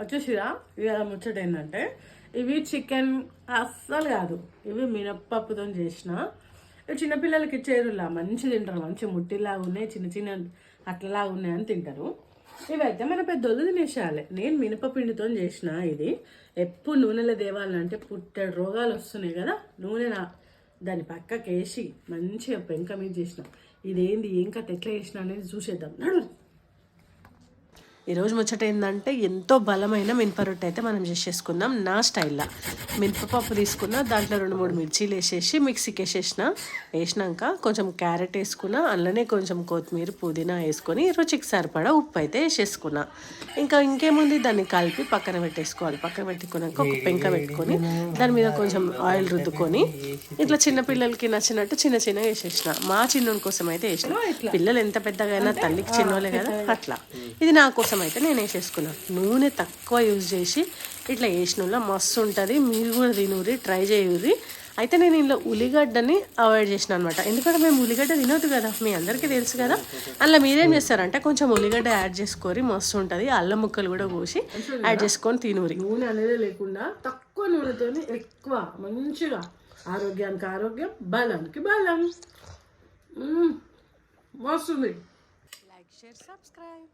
వచ్చేసిరా ఇవాళ ముచ్చట ఏంటంటే ఇవి చికెన్ అస్సలు కాదు. ఇవి మినప్పప్పుతో చేసిన. ఇవి చిన్నపిల్లలకి ఇచ్చేరులా మంచి తింటారు మంచి ముట్టిలాగా ఉన్నాయి చిన్న చిన్న అట్లలాగా ఉన్నాయి అని తింటారు. ఇవైతే మన పెద్దోళ్ళు తినేసేయాలి. నేను మినపపిండితో చేసిన ఇది. ఎప్పుడు నూనెలో దేవాలంటే పుట్టెడు రోగాలు వస్తున్నాయి కదా నూనె దాని పక్కకి వేసి మంచిగా పెంక మీద చేసిన. ఇదేంది ఏం కథ ఎట్లా చేసిన అనేది చూసేద్దాం. నడు. ఈరోజు ముచ్చట ఏంటంటే ఎంతో బలమైన మినపరొట్టె అయితే మనం చేసేసుకుందాం నా స్టైల్లో. మినపప్పు తీసుకున్న దాంట్లో రెండు మూడు మిర్చీలు వేసేసి మిక్సీకి వేసేసిన వేసినాక కొంచెం క్యారెట్ వేసుకున్న అందులోనే కొంచెం కొత్తిమీర పుదీనా వేసుకొని రుచికి సరిపడా ఉప్పు అయితే వేసేసుకున్నా. ఇంకా ఇంకేముంది? దాన్ని కలిపి పక్కన పెట్టేసుకోవాలి. పక్కన పెట్టుకున్నాక ఒక పెంక పెట్టుకొని దాని మీద కొంచెం ఆయిల్ రుద్దుకొని ఇట్లా చిన్నపిల్లలకి నచ్చినట్టు చిన్న చిన్న వేసేసిన. మా చిన్నోని కోసం అయితే వేసిన. పిల్లలు ఎంత పెద్దగా అయినా తల్లికి చిన్నోలే కదా అట్లా. ఇది నా కోసం అయితే నేను వేసేసుకున్నాను నూనె తక్కువ యూజ్ చేసి ఇట్లా వేసిన మస్తు ఉంటుంది. మీరు కూడా తినూరి ట్రై చేయురి. అయితే నేను ఇందులో ఉల్లిగడ్డని అవాయిడ్ చేసిన అనమాట ఎందుకంటే మేము ఉల్లిగడ్డ తినొద్దు కదా మీ అందరికీ తెలుసు కదా. అందులో మీరేం చేస్తారంటే కొంచెం ఉల్లిగడ్డ యాడ్ చేసుకొని మస్తు ఉంటుంది. అల్లం ముక్కలు కూడా కోసి యాడ్ చేసుకొని తినూరి. నూనె అనేది లేకుండా తక్కువ నూనెతో ఎక్కువ మంచిగా ఆరోగ్యానికి ఆరోగ్యం బలానికి బలం. మస్తుంది లైక్ షేర్ సబ్స్క్రైబ్